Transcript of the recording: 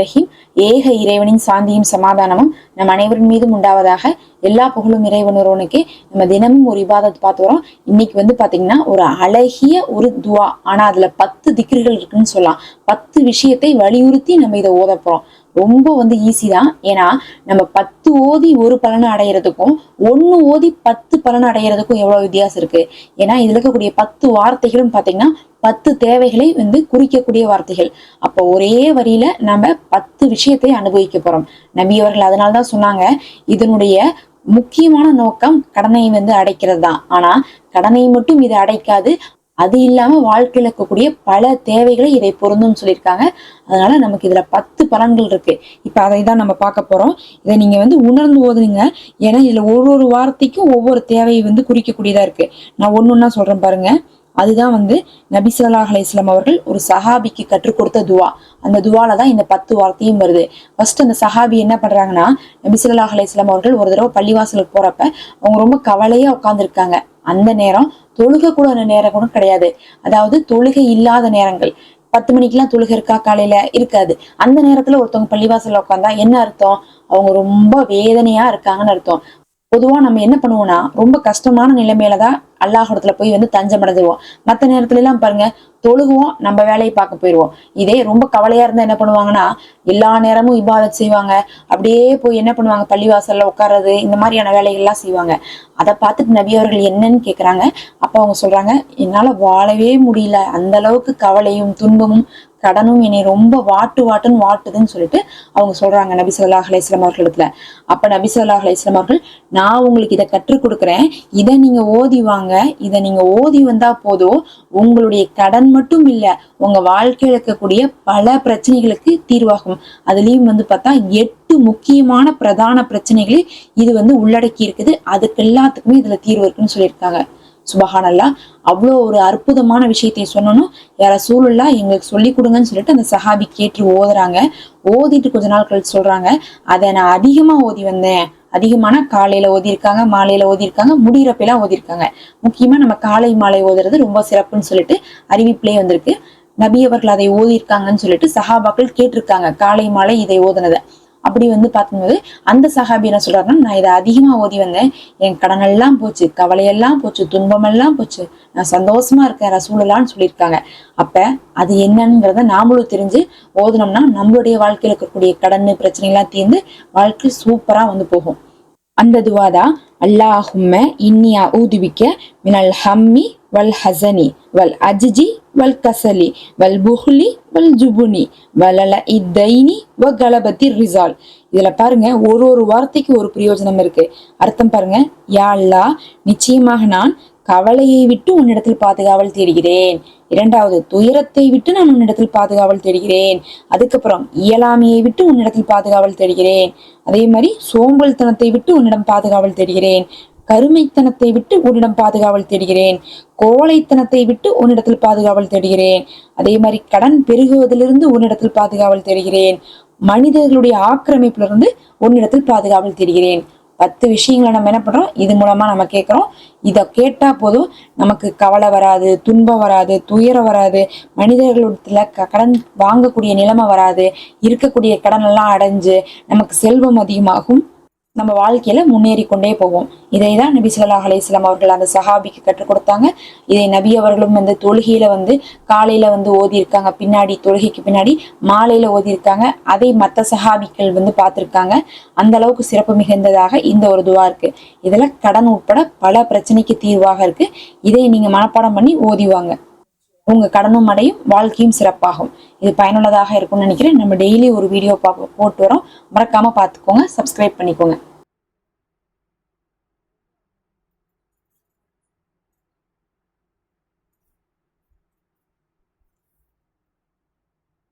ரஹீம் ஏக இறைவனின் சாந்தியும் சமாதானமும் நம் அனைவரின் மீதும் உண்டாவதாக எல்லா புகழும் இறைவன் ஒருவனுக்கு நம்ம தினமும் ஒரு விவாதத்தை பார்த்து வரோம். இன்னைக்கு வந்து பாத்தீங்கன்னா ஒரு அழகிய ஒரு துவா. ஆனா அதுல பத்து திக்ருகள் இருக்குன்னு சொல்லலாம். பத்து விஷயத்தை வலியுறுத்தி நம்ம இதை ஓத போறோம். ரொம்ப வந்து ஈஸி தான். ஏன்னா நம்ம பத்து ஓதி ஒரு பலனை அடையிறதுக்கும் ஒன்று ஓதி பத்து பலனை அடையிறதுக்கும் எவ்வளவு வித்தியாசம் இருக்கு? ஏன்னா இதுல இருக்கக்கூடிய பத்து வார்த்தைகளும் பாத்தீங்கன்னா பத்து தேவைகளை வந்து குறிக்கக்கூடிய வார்த்தைகள். அப்போ ஒரே வரியில நம்ம பத்து விஷயத்தை அனுபவிக்க போறோம். நம்பியவர்கள் அதனால தான் சொன்னாங்க இதனுடைய முக்கியமான நோக்கம் கடனை வந்து அடைக்கிறது தான் ஆனா கடனை மட்டும் இது அடைக்காது அது இல்லாம வாழ்க்கையில இருக்கக்கூடிய பல தேவைகளை இதை பொருந்தும்னு சொல்லியிருக்காங்க. அதனால நமக்கு இதுல பத்து பலன்கள் இருக்கு. இப்ப அதை தான் நம்ம பார்க்க போறோம். இதை நீங்க வந்து உணர்ந்து ஓதுனீங்க ஏன்னா இதுல ஒரு ஒரு வார்த்தைக்கும் ஒவ்வொரு தேவையை வந்து குறிக்கக்கூடியதா இருக்கு. நான் ஒன்னு ஒன்னா சொல்றேன் பாருங்க. அதுதான் வந்து நபி ஸல்லல்லாஹு அவர்கள் ஒரு சஹாபிக்கு கற்றுக் கொடுத்த துவா. அந்த துவால தான் இந்த பத்து வார்த்தையும் வருது. ஃபர்ஸ்ட் அந்த சஹாபி என்ன பண்றாங்கன்னா நபி ஸல்லல்லாஹு அவர்கள் ஒரு தடவை பள்ளிவாசலுக்கு போறப்ப அவங்க ரொம்ப கவலையா உட்கார்ந்துருக்காங்க. அந்த நேரம் தொழுக கூட அந்த நேரம் கூட கிடையாது. அதாவது தொழுகை இல்லாத நேரங்கள். பத்து மணிக்கெல்லாம் தொழுகை இருக்கா? காலையில இருக்காது. அந்த நேரத்துல ஒருத்தவங்க பள்ளிவாசல்ல உட்காந்தா என்ன அர்த்தம்? அவங்க ரொம்ப வேதனையா இருக்காங்கன்னு அர்த்தம். பொதுவா நம்ம என்ன பண்ணுவோம்னா ரொம்ப கஷ்டமான நிலைமையில தான் அல்லாஹிடத்துல போய் வந்து தஞ்சம் அடைஞ்சிருவோம். மற்ற நேரத்துல எல்லாம் பாருங்க தொழுகுவோம் நம்ம வேலையை பார்க்க போயிடுவோம் இதே ரொம்ப கவலையா இருந்தா என்ன பண்ணுவாங்கன்னா எல்லா நேரமும் இபாதத் செய்வாங்க. அப்படியே போய் என்ன பண்ணுவாங்க பள்ளிவாசல்ல உட்கார்றது இந்த மாதிரியான வேலைகள்லாம் செய்வாங்க. அதை பார்த்துட்டு நபி அவர்கள் என்னன்னு கேக்குறாங்க. அப்ப அவங்க சொல்றாங்க என்னால வாழவே முடியல. அந்த அளவுக்கு கவலையும் துன்பமும் கடனும் என்னை ரொம்ப வாட்டு வாட்டுன்னு வாட்டுதுன்னு சொல்லிட்டு அவங்க சொல்றாங்க நபி சொல்லாஹ் அலையம் அவர்களிடத்துல அப்ப நபி சொல்லாஹ் அலையம் அவர்கள் நான் உங்களுக்கு இதை கற்றுக் கொடுக்குறேன். இதை நீங்க ஓதி வாங்க. இதை நீங்க ஓதி வந்தா போதும். உங்களுடைய கடன் மட்டும் இல்ல உங்க வாழ்க்கையில் இருக்கக்கூடிய பல பிரச்சனைகளுக்கு தீர்வாகும். அதுலயும் வந்து பார்த்தா எட்டு முக்கியமான பிரதான பிரச்சனைகளை இது வந்து உள்ளடக்கி இருக்குது. அதுக்கு எல்லாத்துக்குமே இதுல தீர்வு இருக்குன்னு சொல்லியிருக்காங்க. சுபஹானல்லா அவ்வளோ ஒரு அற்புதமான விஷயத்தை சொன்னனும் யார சூழல்லா எங்களுக்கு சொல்லி கொடுங்கன்னு சொல்லிட்டு அந்த சஹாபி கேட்டு ஓதுறாங்க. ஓதிட்டு கொஞ்ச நாள் கழிச்சு சொல்றாங்க. அதை நான் அதிகமா ஓதி வந்தேன். அதிகமான காலையில ஓதியிருக்காங்க மாலையில ஓதியிருக்காங்க முடிகிறப்பெல்லாம் ஓதியிருக்காங்க. முக்கியமா நம்ம காலை மாலை ஓதுறது ரொம்ப சிறப்புன்னு சொல்லிட்டு அறிவிப்பிலே வந்திருக்கு. நபி அவர்கள் அதை ஓதியிருக்காங்கன்னு சொல்லிட்டு சஹாபாக்கள் கேட்டிருக்காங்க. காலை மாலை இதை ஓதுனதை. அப்படி வந்து பார்க்கும்போது அந்த சஹாபி என்ன சொல்றாருன்னா நான் இதை அதிகமா ஓதி வந்தேன். என் கடனெல்லாம் போச்சு கவலையெல்லாம் போச்சு துன்பமெல்லாம் போச்சு. நான் சந்தோஷமா இருக்கேன் ரசூலலான்னு சொல்லியிருக்காங்க. அப்ப அது என்னங்கிறத நாமளும் தெரிஞ்சு ஓதுனோம்னா நம்மளுடைய வாழ்க்கையில் இருக்கக்கூடிய கடன் பிரச்சனை எல்லாம் தீர்ந்து வாழ்க்கை சூப்பரா வந்து போகும். அந்த துவாதா அல்லாஹும்ம இன்னியா ஊதுவிக்க மினல் ஹம்மி வல் ஹசனி வல் அஜ்ஜி வல் கசலி வல் புஹ்லி வல் ஜுபுனி வலல இத்தைனி வ கலபத்தி ரிசால் இதுல பாருங்க ஒரு ஒரு வார்த்தைக்கு ஒரு பிரயோஜனம் இருக்கு. அர்த்தம் பாருங்க யாழ்லா நிச்சயமாக நான் கவலையை விட்டு உன்னிடத்தில் பாதுகாவல் தேடுகிறேன். இரண்டாவது துயரத்தை விட்டு நான் உன்னிடத்தில் பாதுகாவல் தேடுகிறேன். அதுக்கப்புறம் இயலாமையை விட்டு உன்னிடத்தில் பாதுகாவல் தேடுகிறேன். அதே மாதிரி சோம்பல்தனத்தை விட்டு உன்னிடம் பாதுகாவல் தேடுகிறேன். கருமைத்தனத்தை விட்டு உன்னிடம் பாதுகாவல் தேடுகிறேன். கோழைத்தனத்தை விட்டு உன்னிடத்தில் பாதுகாவல் தேடுகிறேன். அதே மாதிரி கடன் பெருகுவதிலிருந்து உன்னிடத்தில் பாதுகாவல் தேடுகிறேன். மனிதர்களுடைய ஆக்கிரமிப்பிலிருந்து உன்னிடத்தில் பாதுகாவல் தேடுகிறேன். பத்து விஷயங்களை நம்ம என்ன பண்றோம்? இது மூலமா நம்ம கேட்கிறோம். இதை கேட்டா போதும். நமக்கு கவலை வராது துன்பம் வராது துயரம் வராது. மனிதர்களிடத்துல கடன் வாங்கக்கூடிய நிலைமை வராது. இருக்கக்கூடிய கடன் எல்லாம் அடைஞ்சு நமக்கு செல்வம் அதிகமாகும். நம்ம வாழ்க்கையில முன்னேறி கொண்டே போவோம். இதை தான் நபி சொல்லா அலிஸ்லாம் அவர்கள் அந்த சஹாபிக்கு கற்றுக் கொடுத்தாங்க. இதை நபி அவர்களும் வந்து தொழுகையில வந்து காலையில வந்து ஓதி இருக்காங்க பின்னாடி தொழுகைக்கு பின்னாடி மாலையில ஓதி இருக்காங்க அதை மற்ற சஹாபிக்கள் வந்து பார்த்துருக்காங்க. அந்த அளவுக்கு சிறப்பு மிகுந்ததாக இந்த ஒரு துவா இருக்கு. இதுல கடன் உட்பட பல பிரச்சனைக்கு தீர்வாக இருக்கு. இதை நீங்க மனப்பாடம் பண்ணி ஓதிவாங்க. உங்க கடனும் அடையும் வாழ்க்கையும் சிறப்பாகும். இது பயனுள்ளதாக இருக்கும்னு நினைக்கிறேன். நம்ம டெய்லி ஒரு வீடியோ பா போட்டு வரோம். மறக்காம பார்த்துக்கோங்க சப்ஸ்கிரைப் பண்ணிக்கோங்க.